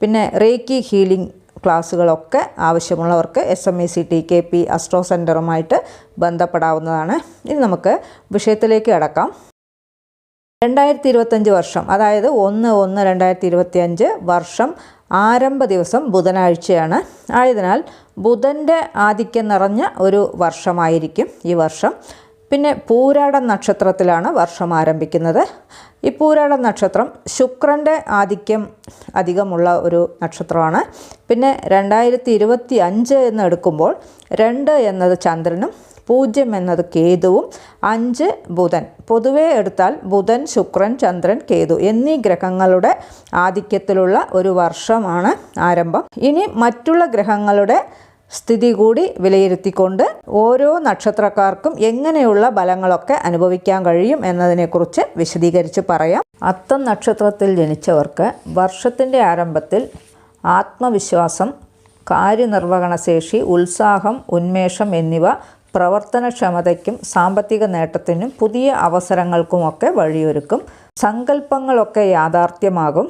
പിന്നെ reiki healing ക്ലാസ്സുകളൊക്കെ ആവശ്യമുള്ളവർക്ക് S M E C T K P astro സെന്ററുമായിട്ട് ബന്ധപ്പെടാവുന്നതാണ്. ഇനി നമുക്ക് വിഷയത്തിലേക്ക് കടക്കാം. രണ്ടായിരത്തി ഇരുപത്തഞ്ച് വർഷം അതായത് ഒന്ന് ഒന്ന് രണ്ടായിരത്തി ഇരുപത്തി അഞ്ച് വർഷം ആരംഭ ദിവസം ബുധനാഴ്ചയാണ്. ആയതിനാൽ ബുധന്റെ ആധിക്യം നിറഞ്ഞ ഒരു വർഷമായിരിക്കും ഈ വർഷം. പിന്നെ പൂരാട നക്ഷത്രത്തിലാണ് വർഷം ആരംഭിക്കുന്നത്. ഈ പൂരാട നക്ഷത്രം ശുക്രന്റെ ആധിക്യം അധികമുള്ള ഒരു നക്ഷത്രമാണ്. പിന്നെ രണ്ടായിരത്തി ഇരുപത്തി അഞ്ച് എന്ന് എടുക്കുമ്പോൾ രണ്ട് എന്നത് ചന്ദ്രനും പൂജ്യം എന്നത് കേതുവും അഞ്ച് ബുധൻ. പൊതുവേ എടുത്താൽ ബുധൻ ശുക്രൻ ചന്ദ്രൻ കേതു എന്നീ ഗ്രഹങ്ങളുടെ ആധിക്യത്തിലുള്ള ഒരു വർഷമാണ് ആരംഭം. ഇനി മറ്റുള്ള ഗ്രഹങ്ങളുടെ സ്ഥിതി കൂടി വിലയിരുത്തിക്കൊണ്ട് ഓരോ നക്ഷത്രക്കാർക്കും എങ്ങനെയുള്ള ഫലങ്ങളൊക്കെ അനുഭവിക്കാൻ കഴിയും എന്നതിനെക്കുറിച്ച് വിശദീകരിച്ച് പറയാം. അത്തം നക്ഷത്രത്തിൽ ജനിച്ചവർക്ക് വർഷത്തിന്റെ ആരംഭത്തിൽ ആത്മവിശ്വാസം കാര്യനിർവഹണശേഷി ഉത്സാഹം ഉന്മേഷം എന്നിവ പ്രവർത്തനക്ഷമതയ്ക്കും സാമ്പത്തിക നേട്ടത്തിനും പുതിയ അവസരങ്ങൾക്കുമൊക്കെ വഴിയൊരുക്കും. സങ്കല്പങ്ങളൊക്കെ യാഥാർത്ഥ്യമാകും.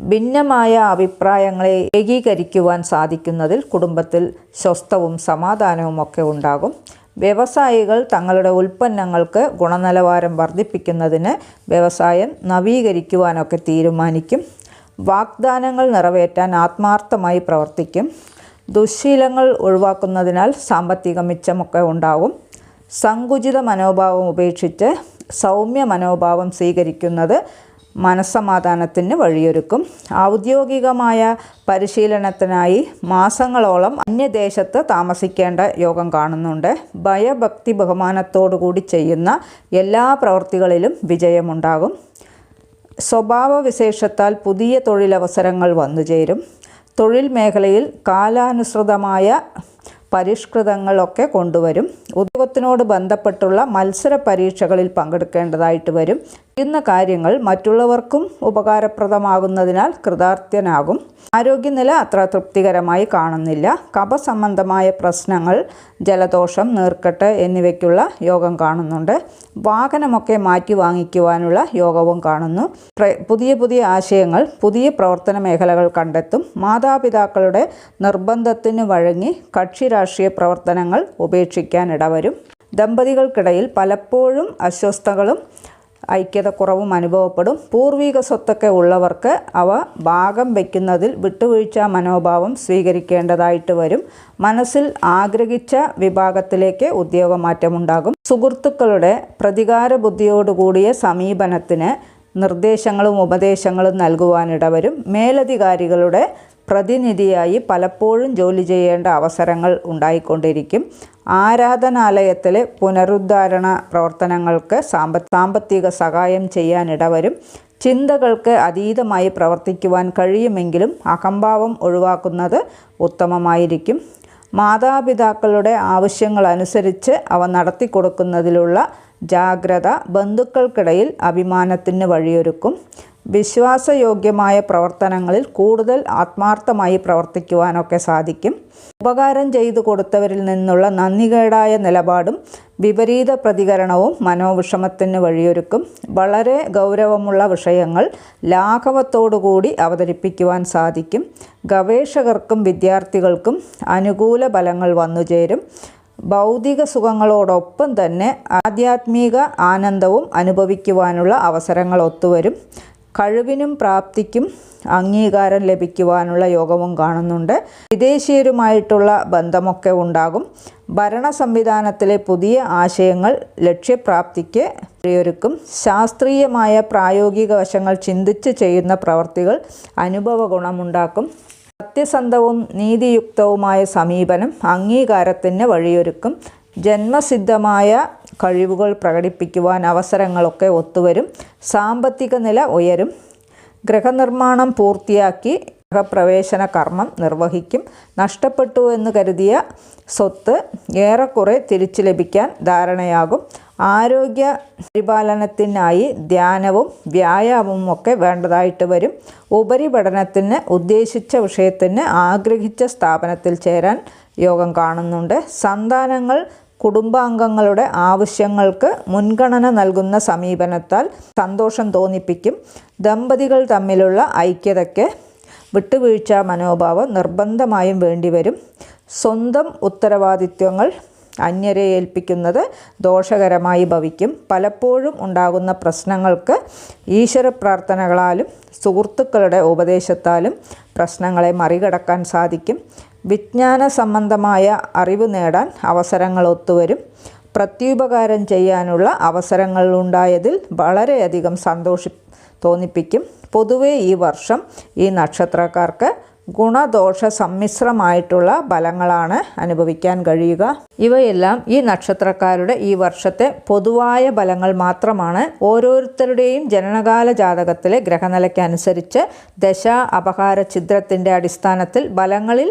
ഭിന്നമായ അഭിപ്രായങ്ങളെ ഏകീകരിക്കുവാൻ സാധിക്കുന്നതിൽ കുടുംബത്തിൽ സ്വസ്ഥവും സമാധാനവും ഒക്കെ ഉണ്ടാകും. വ്യവസായികൾ തങ്ങളുടെ ഉൽപ്പന്നങ്ങൾക്ക് ഗുണനിലവാരം വർദ്ധിപ്പിക്കുന്നതിന് വ്യവസായം നവീകരിക്കുവാനൊക്കെ തീരുമാനിക്കും. വാഗ്ദാനങ്ങൾ നിറവേറ്റാൻ ആത്മാർത്ഥമായി പ്രവർത്തിക്കും. ദുശ്ശീലങ്ങൾ ഒഴിവാക്കുന്നതിനാൽ സാമ്പത്തിക മിച്ചമൊക്കെ ഉണ്ടാകും. സങ്കുചിത മനോഭാവം ഉപേക്ഷിച്ച് സൗമ്യ മനോഭാവം സ്വീകരിക്കുന്നത് മനസ്സമാധാനത്തിന് വഴിയൊരുക്കും. ഔദ്യോഗികമായ പരിശീലനത്തിനായി മാസങ്ങളോളം അന്യദേശത്ത് താമസിക്കേണ്ട യോഗം കാണുന്നുണ്ട്. ഭയഭക്തി ബഹുമാനത്തോടുകൂടി ചെയ്യുന്ന എല്ലാ പ്രവൃത്തികളിലും വിജയമുണ്ടാകും. സ്വഭാവ സ്വഭാവവിശേഷത്താൽ പുതിയ തൊഴിലവസരങ്ങൾ വന്നുചേരും. തൊഴിൽ മേഖലയിൽ കാലാനുസൃതമായ പരിഷ്കൃതങ്ങളൊക്കെ കൊണ്ടുവരും. ഉദ്യോഗത്തിനോട് ബന്ധപ്പെട്ടുള്ള മത്സര പരീക്ഷകളിൽ പങ്കെടുക്കേണ്ടതായിട്ട് വരും. ഇന്ന കാര്യങ്ങൾ മറ്റുള്ളവർക്കും ഉപകാരപ്രദമാകുന്നതിനാൽ കൃതാർത്ഥ്യനാകും. ആരോഗ്യനില അത്ര തൃപ്തികരമായി കാണുന്നില്ല. കപസംബന്ധമായ പ്രശ്നങ്ങൾ ജലദോഷം നീർക്കെട്ട് എന്നിവയ്ക്കുള്ള യോഗം കാണുന്നുണ്ട്. വാഹനമൊക്കെ മാറ്റി വാങ്ങിക്കുവാനുള്ള യോഗവും കാണുന്നു. പുതിയ പുതിയ ആശയങ്ങൾ പുതിയ പ്രവർത്തന മേഖലകൾ കണ്ടെത്തും. മാതാപിതാക്കളുടെ നിർബന്ധത്തിന് വഴങ്ങി കക്ഷി രാഷ്ട്രീയ പ്രവർത്തനങ്ങൾ ഉപേക്ഷിക്കാൻ ഇടവരും ദമ്പതികൾക്കിടയിൽ പലപ്പോഴും അസ്വസ്ഥകളും ഐക്യതക്കുറവും അനുഭവപ്പെടും. പൂർവിക സ്വത്തൊക്കെ ഉള്ളവർക്ക് അവ ഭാഗം വയ്ക്കുന്നതിൽ വിട്ടുവീഴ്ച മനോഭാവം സ്വീകരിക്കേണ്ടതായിട്ട് വരും. മനസ്സിൽ ആഗ്രഹിച്ച വിഭാഗത്തിലേക്ക് ഉദ്യോഗമാറ്റമുണ്ടാകും. സുഹൃത്തുക്കളുടെ പ്രതികാര ബുദ്ധിയോടുകൂടിയ സമീപനത്തിന് നിർദ്ദേശങ്ങളും ഉപദേശങ്ങളും നൽകുവാനിടവരും. മേലധികാരികളുടെ പ്രതിനിധിയായി പലപ്പോഴും ജോലി ചെയ്യേണ്ട അവസരങ്ങൾ ഉണ്ടായിക്കൊണ്ടിരിക്കും. ആരാധനാലയത്തിലെ പുനരുദ്ധാരണ പ്രവർത്തനങ്ങൾക്ക് സാമ്പ സാമ്പത്തിക സഹായം ചെയ്യാനിടവരും. ചിന്തകൾക്ക് അതീതമായി പ്രവർത്തിക്കുവാൻ കഴിയുമെങ്കിലും അഹംഭാവം ഒഴിവാക്കുന്നത് ഉത്തമമായിരിക്കും. മാതാപിതാക്കളുടെ ആവശ്യങ്ങൾ അനുസരിച്ച് അവ നടത്തിക്കൊടുക്കുന്നതിലുള്ള ജാഗ്രത ബന്ധുക്കൾക്കിടയിൽ അഭിമാനത്തിന് വഴിയൊരുക്കും. വിശ്വാസയോഗ്യമായ പ്രവർത്തനങ്ങളിൽ കൂടുതൽ ആത്മാർത്ഥമായി പ്രവർത്തിക്കുവാനൊക്കെ സാധിക്കും. ഉപകാരം ചെയ്തു കൊടുത്തവരിൽ നിന്നുള്ള നന്ദികേടായ നിലപാടും വിപരീത പ്രതികരണവും മനോവിഷമത്തിന് വഴിയൊരുക്കും. വളരെ ഗൗരവമുള്ള വിഷയങ്ങൾ ലാഘവത്തോടുകൂടി അവതരിപ്പിക്കുവാൻ സാധിക്കും. ഗവേഷകർക്കും വിദ്യാർത്ഥികൾക്കും അനുകൂല ഫലങ്ങൾ വന്നുചേരും ഭൗതിക സുഖങ്ങളോടൊപ്പം തന്നെ ആധ്യാത്മിക ആനന്ദവും അനുഭവിക്കുവാനുള്ള അവസരങ്ങൾ ഒത്തുവരും. കഴിവിനും പ്രാപ്തിക്കും അംഗീകാരം ലഭിക്കുവാനുള്ള യോഗവും കാണുന്നുണ്ട്. വിദേശീയരുമായിട്ടുള്ള ബന്ധമൊക്കെ ഉണ്ടാകും. ഭരണ സംവിധാനത്തിലെ പുതിയ ആശയങ്ങൾ ലക്ഷ്യപ്രാപ്തിക്ക് വഴിയൊരുക്കും. ശാസ്ത്രീയമായ പ്രായോഗിക വശങ്ങൾ ചിന്തിച്ച് ചെയ്യുന്ന പ്രവർത്തികൾ അനുഭവ ഗുണമുണ്ടാക്കും. സത്യസന്ധവും നീതിയുക്തവുമായ സമീപനം അംഗീകാരത്തിന് വഴിയൊരുക്കും. ജന്മസിദ്ധമായ കഴിവുകൾ പ്രകടിപ്പിക്കുവാൻ അവസരങ്ങളൊക്കെ ഒത്തുവരും. സാമ്പത്തിക നില ഉയരും. ഗൃഹനിർമ്മാണം പൂർത്തിയാക്കി ഗൃഹപ്രവേശന കർമ്മം നിർവഹിക്കും. നഷ്ടപ്പെട്ടു എന്ന് കരുതിയ സ്വത്ത് ഏറെക്കുറെ തിരിച്ചു ലഭിക്കാൻ ധാരണയാകും. ആരോഗ്യ പരിപാലനത്തിനായി ധ്യാനവും വ്യായാമവും ഒക്കെ വേണ്ടതായിട്ട് വരും. ഉപരിപഠനത്തിന് ഉദ്ദേശിച്ച വിഷയത്തിന് ആഗ്രഹിച്ച സ്ഥാപനത്തിൽ ചേരാൻ യോഗം കാണുന്നുണ്ട്. സന്താനങ്ങൾ കുടുംബാംഗങ്ങളുടെ ആവശ്യങ്ങൾക്ക് മുൻഗണന നൽകുന്ന സമീപനത്താൽ സന്തോഷം തോന്നിപ്പിക്കും. ദമ്പതികൾ തമ്മിലുള്ള ഐക്യതയ്ക്ക് വിട്ടുവീഴ്ച മനോഭാവം നിർബന്ധമായും വേണ്ടിവരും. സ്വന്തം ഉത്തരവാദിത്വങ്ങൾ അന്യരെ ഏൽപ്പിക്കുന്നത് ദോഷകരമായി ഭവിക്കും. പലപ്പോഴും ഉണ്ടാകുന്ന പ്രശ്നങ്ങൾക്ക് ഈശ്വര പ്രാർത്ഥനകളാലും സുഹൃത്തുക്കളുടെ ഉപദേശത്താലും പ്രശ്നങ്ങളെ മറികടക്കാൻ സാധിക്കും. വിജ്ഞാന സംബന്ധമായ അറിവ് നേടാൻ അവസരങ്ങൾ ഒത്തുവരും. പ്രത്യുപകാരം ചെയ്യാനുള്ള അവസരങ്ങൾ ഉണ്ടായതിൽ വളരെയധികം സന്തോഷി തോന്നിപ്പിക്കും. പൊതുവേ ഈ വർഷം ഈ നക്ഷത്രക്കാർക്ക് ഗുണദോഷ സമ്മിശ്രമായിട്ടുള്ള ഫലങ്ങളാണ് അനുഭവിക്കാൻ കഴിയുക. ഇവയെല്ലാം ഈ നക്ഷത്രക്കാരുടെ ഈ വർഷത്തെ പൊതുവായ ഫലങ്ങൾ മാത്രമാണ്. ഓരോരുത്തരുടെയും ജനനകാല ജാതകത്തിലെ ഗ്രഹനിലയ്ക്കനുസരിച്ച് ദശ അപഹാര ചിത്രത്തിന്റെ അടിസ്ഥാനത്തിൽ ഫലങ്ങളിൽ